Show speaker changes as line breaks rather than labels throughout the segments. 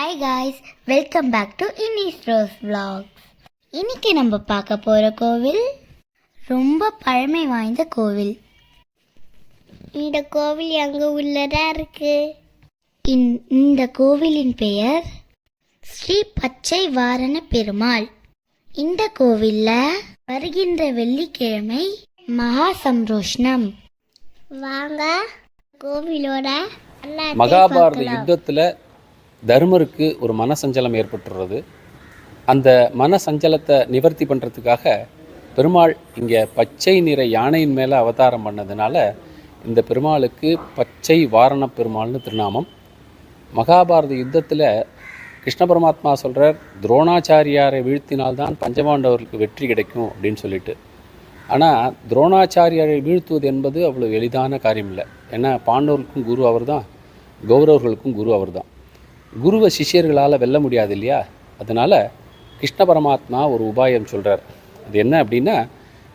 Hi guys welcome back to Inis Rose vlogs. இன்னைக்கு நம்ம பார்க்க போகிற கோவில் ரொம்ப பழமை வாய்ந்த கோவில். இந்த கோவில் எங்க உள்ளதா இருக்கு? இந்த கோவிலின் பெயர் ஸ்ரீ பச்சை வாரண பெருமாள். இந்த கோவில்ல வருகின்ற வெள்ளிக்கிழமை மகா சம்ரோஷ்ணம் வாங்க கோவிலோட
மகாபாரத. யுத்தத்தில் தர்மருக்கு ஒரு மனசஞ்சலம் ஏற்பட்டுறது. அந்த மனசஞ்சலத்தை நிவர்த்தி பண்ணுறதுக்காக பெருமாள் இங்கே பச்சை நிற யானையின் மேலே அவதாரம் பண்ணதுனால இந்த பெருமாளுக்கு பச்சை வாரண பெருமாள்னு திருநாமம். மகாபாரத யுத்தத்தில் கிருஷ்ண பரமாத்மா சொல்கிறார் துரோணாச்சாரியாரை வீழ்த்தினால்தான் பஞ்சபாண்டவர்களுக்கு வெற்றி கிடைக்கும் அப்படின்னு சொல்லிட்டு. ஆனால் துரோணாச்சாரியாரை வீழ்த்துவது என்பது அவ்வளோ எளிதான காரியம் இல்லை ஏன்னா பாண்டவர்களுக்கும் குரு அவர்தான் கௌரவர்களுக்கும் குரு அவர்தான். குருவை சிஷ்யர்களால் வெல்ல முடியாது இல்லையா அதனால் கிருஷ்ண பரமாத்மா ஒரு உபாயம் சொல்கிறார் அது என்ன அப்படின்னா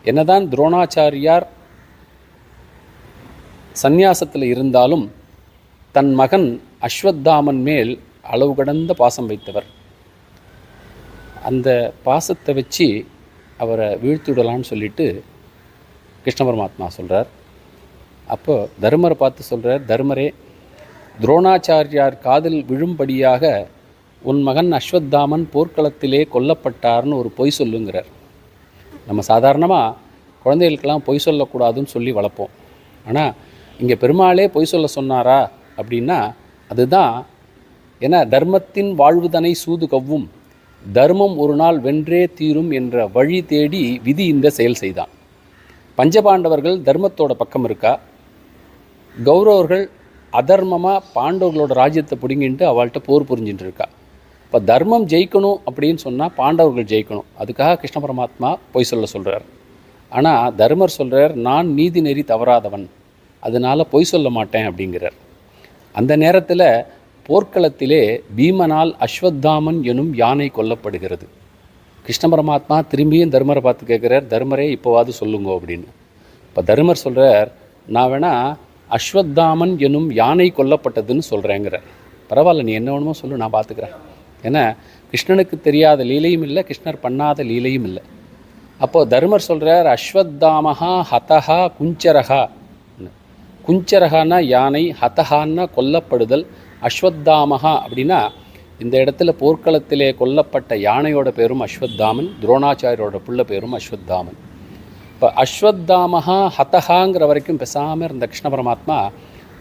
என்னதான் துரோணாச்சாரியார் சந்நியாசத்தில் இருந்தாலும் தன் மகன் அஸ்வத்தாமன் மேல் அளவு கடந்த பாசம் வைத்தவர். அந்த பாசத்தை வச்சு அவரை வீழ்த்திவிடலான்னு சொல்லிட்டு கிருஷ்ண பரமாத்மா சொல்கிறார் அப்போது தர்மரை பார்த்து சொல்கிறார் தர்மரே துரோணாச்சாரியார் காதில் விழும்படியாக உன் மகன் அஸ்வத்தாமன் போர்க்களத்திலே கொல்லப்பட்டார்னு ஒரு பொய் சொல்லுங்கிறார். நம்ம சாதாரணமாக குழந்தைகளுக்கெல்லாம் பொய் சொல்லக்கூடாதுன்னு சொல்லி வளர்ப்போம். ஆனால் இங்கே பெருமாளே பொய் சொல்ல சொன்னாரா அப்படின்னா அதுதான் ஏன்னா தர்மத்தின் வாழ்வுதனை சூது கவ்வும் தர்மம் ஒரு நாள் வென்றே தீரும் என்ற வழி தேடி விதி இந்த செயல் செய்தான். பஞ்சபாண்டவர்கள் தர்மத்தோட பக்கம் இருக்கா? கௌரவர்கள் அதர்மமாக பாண்டவர்களோட ராஜ்யத்தை பிடுங்கிட்டு அவள்கிட்ட போர் புரிஞ்சுட்டு இருக்கா இப்போ தர்மம் ஜெயிக்கணும் அப்படின்னு சொன்னால் பாண்டவர்கள் ஜெயிக்கணும். அதுக்காக கிருஷ்ண பரமாத்மா பொய் சொல்ல சொல்கிறார் ஆனால் தர்மர் சொல்கிறார் நான் நீதி நெறி தவறாதவன். அதனால் பொய் சொல்ல மாட்டேன் அப்படிங்கிறார். அந்த நேரத்தில் போர்க்களத்திலே பீமனால் அஸ்வத்தாமன் எனும் யானை கொல்லப்படுகிறது. கிருஷ்ண பரமாத்மா திரும்பியும் தர்மரை பார்த்து கேட்குறார் தர்மரே இப்போவாது சொல்லுங்க அப்படின்னு. இப்போ தர்மர் சொல்கிறார் நான் வேணா அஸ்வத்தாமன் எனும் யானை கொல்லப்பட்டதுன்னு சொல்கிறேங்கிற பரவாயில்ல நீ என்ன வேணுமோ சொல்லு நான் பார்த்துக்கிறேன் ஏன்னா கிருஷ்ணனுக்கு தெரியாத லீலையும் இல்லை கிருஷ்ணர் பண்ணாத லீலையும் இல்லை. அப்போது தர்மர் சொல்கிறார் அஸ்வத்தாமஹா ஹதஹா குஞ்சரஹா. குஞ்சரகான்னா யானை ஹதஹான்னா கொல்லப்படுதல். அஸ்வத்தாமஹா அப்படின்னா இந்த இடத்துல போர்க்களத்திலே கொல்லப்பட்ட யானையோட பேரும் அஸ்வத்தாமன் துரோணாச்சாரியோட புள்ள பேரும் அஸ்வத்தாமன். இப்போ அஸ்வத்தாமகா ஹதஹாங்கிற வரைக்கும் பேசாமல் இருந்த கிருஷ்ண பரமாத்மா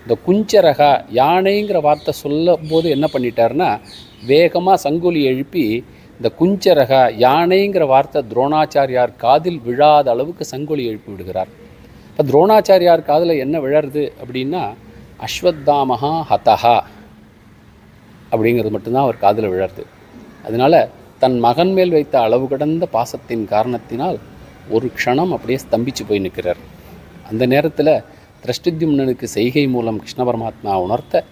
இந்த குஞ்சரகா யானைங்கிற வார்த்தை சொல்லும் போது என்ன பண்ணிட்டாருன்னா வேகமாக சங்குலி எழுப்பி இந்த குஞ்சரகா யானைங்கிற வார்த்தை துரோணாச்சாரியார் காதில் விழாத அளவுக்கு சங்குலி எழுப்பி விடுகிறார். இப்போ துரோணாச்சாரியார் காதில் என்ன விழருது அப்படின்னா அஸ்வத்தாமகா ஹதஹா அப்படிங்கிறது மட்டும்தான் அவர் காதில் விழருது. அதனால் தன் மகன் மேல் வைத்த அளவு கடந்த பாசத்தின் காரணத்தினால் ஒரு க்ஷணம் அப்படியே ஸ்தம்பிச்சு போய் நிற்கிறார். அந்த நேரத்தில் திரஷ்டித்யும்னனுக்கு செய்கை மூலம் கிருஷ்ண பரமாத்மா உணர்த்த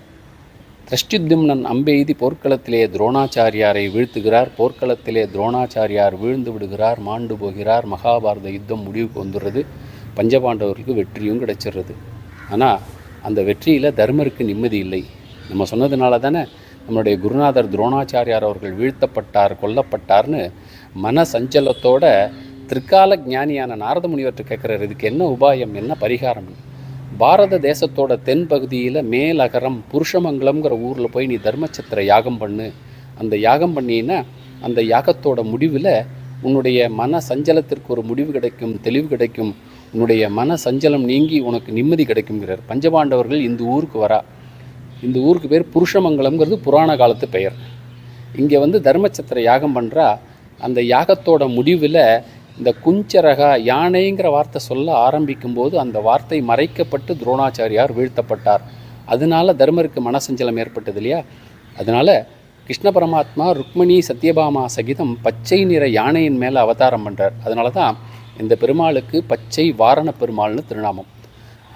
திரஷ்டித்யும்னன் அம்பெய்தி போர்க்களத்திலே துரோணாச்சாரியாரை வீழ்த்துகிறார் போர்க்களத்திலே துரோணாச்சாரியார் வீழ்ந்து விடுகிறார் மாண்டு போகிறார் மகாபாரத யுத்தம் முடிவுக்கு வந்துடுறது பஞ்சபாண்டவர்களுக்கு வெற்றியும் கிடைச்சிடுறது. ஆனால் அந்த வெற்றியில் தர்மருக்கு நிம்மதி இல்லை. நம்ம சொன்னதுனால தானே நம்மளுடைய குருநாதர் துரோணாச்சாரியார் அவர்கள் வீழ்த்தப்பட்டார் கொல்லப்பட்டார்னு மன சஞ்சலத்தோட திருக்கால ஞானியான நாரத முனிவர்கிட்ட கேட்குறாரு இதுக்கு என்ன உபாயம் என்ன பரிகாரம்? பாரத தேசத்தோட தென் பகுதியில் மேலகரம் புருஷமங்கலம்ங்கிற ஊரில் போய் நீ தர்மச்சத்திர யாகம் பண்ணு. அந்த யாகம் பண்ணினா அந்த யாகத்தோட முடிவில் உன்னுடைய மன சஞ்சலத்திற்கு ஒரு முடிவு கிடைக்கும் தெளிவு கிடைக்கும். உன்னுடைய மன சஞ்சலம் நீங்கி உனக்கு நிம்மதி கிடைக்குங்கிறார் பஞ்சபாண்டவர்கள் இந்த ஊருக்கு வரா. இந்த ஊருக்கு பேர் புருஷமங்கலம்ங்கிறது புராண காலத்து பெயர். இங்கே வந்து தர்மச்சத்திர யாகம் பண்ணுறா அந்த யாகத்தோட முடிவில் இந்த குஞ்சரகா யானைங்கிற வார்த்தை சொல்ல ஆரம்பிக்கும்போது அந்த வார்த்தை மறைக்கப்பட்டு துரோணாச்சாரியார் வீழ்த்தப்பட்டார். அதனால தர்மருக்கு மனசஞ்சலம் ஏற்பட்டது இல்லையா? அதனால் கிருஷ்ண பரமாத்மா ருக்மணி சத்யபாமா சகிதம் பச்சை நிற யானையின் மேலே அவதாரம் பண்ணுறார் அதனால தான் இந்த பெருமாளுக்கு பச்சை வாரண பெருமாள்னு திருநாமம்.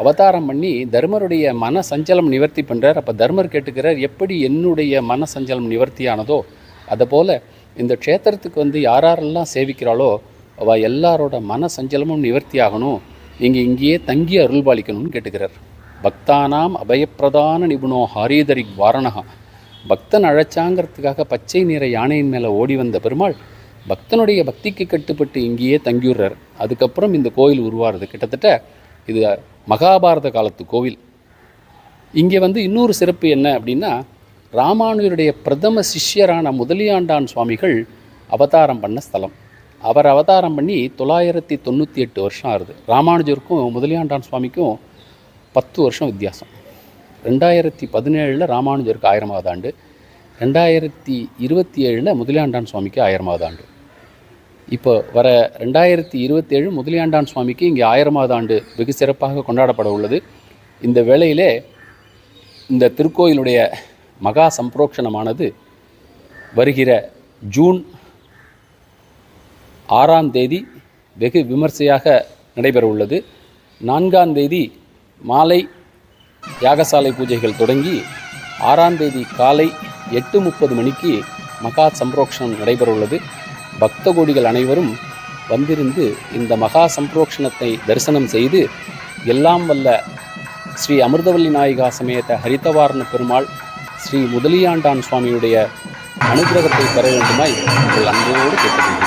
அவதாரம் பண்ணி தர்மருடைய மன சஞ்சலம் நிவர்த்தி பண்ணுறார் அப்போ தர்மர் கேட்டுக்கிறார் எப்படி என்னுடைய மன சஞ்சலம் நிவர்த்தியானதோ அதுபோல் இந்த க்ஷேத்திரத்துக்கு வந்து யாரெல்லாம் சேவிக்கிறாளோ அவள் எல்லாரோட மன சஞ்சலமும் நிவர்த்தி ஆகணும் நீங்கள் இங்கேயே தங்கி அருள்பாலிக்கணும்னு கேட்டுக்கிறார். பக்தானாம் அபயப்பிரதான நிபுணோ ஹாரீதரி வாரணகா பக்தன் அழைச்சாங்கிறதுக்காக பச்சை நிற யானையின் மேலே ஓடி வந்த பெருமாள் பக்தனுடைய பக்திக்கு கட்டுப்பட்டு இங்கேயே தங்கியுறார். அதுக்கப்புறம் இந்த கோயில் உருவாருது கிட்டத்தட்ட இது மகாபாரத காலத்து கோவில். இங்கே வந்து இன்னொரு சிறப்பு என்ன அப்படின்னா ராமானுஜருடைய பிரதம சிஷ்யரான முதலியாண்டான் சுவாமிகள் அவதாரம் பண்ண ஸ்தலம். அவர் அவதாரம் பண்ணி தொள்ளாயிரத்தி தொண்ணூற்றி எட்டு வருஷம் ஆகுது ராமானுஜருக்கும் முதலியாண்டான் சுவாமிக்கும் பத்து வருஷம் வித்தியாசம். ரெண்டாயிரத்தி பதினேழில் ராமானுஜருக்கு ஆயிரமாவது ஆண்டு. ரெண்டாயிரத்தி இருபத்தி ஏழில் முதலியாண்டான் சுவாமிக்கு ஆயிரமாவது ஆண்டு. இப்போ வர ரெண்டாயிரத்தி இருபத்தேழு முதலியாண்டான் சுவாமிக்கு இங்கே ஆயிரமாவது ஆண்டு வெகு சிறப்பாக கொண்டாடப்பட உள்ளது. இந்த வேளையிலே இந்த திருக்கோயிலுடைய மகா சம்பரோக்ஷணமானது வருகிற ஜூன் ஆறாம் தேதி வெகு விமர்சையாக நடைபெற உள்ளது நான்காம் தேதி மாலை யாகசாலை பூஜைகள் தொடங்கி ஆறாம் தேதி காலை எட்டு முப்பது மணிக்கு மகா சம்பரோக்ஷணம் நடைபெற உள்ளது பக்த கோடிகள் அனைவரும் வந்திருந்து இந்த மகா சம்பரோக்ஷணத்தை தரிசனம் செய்து எல்லாம் வல்ல ஸ்ரீ அமிர்தவல்லி நாயிகா சமேத ஹரிதவாரண பெருமாள் ஸ்ரீ முதலியாண்டான் சுவாமியுடைய அனுகிரகத்தை பெற வேண்டுமாய் உங்கள் அன்போடு கேட்டுக்கொள்கிறேன்.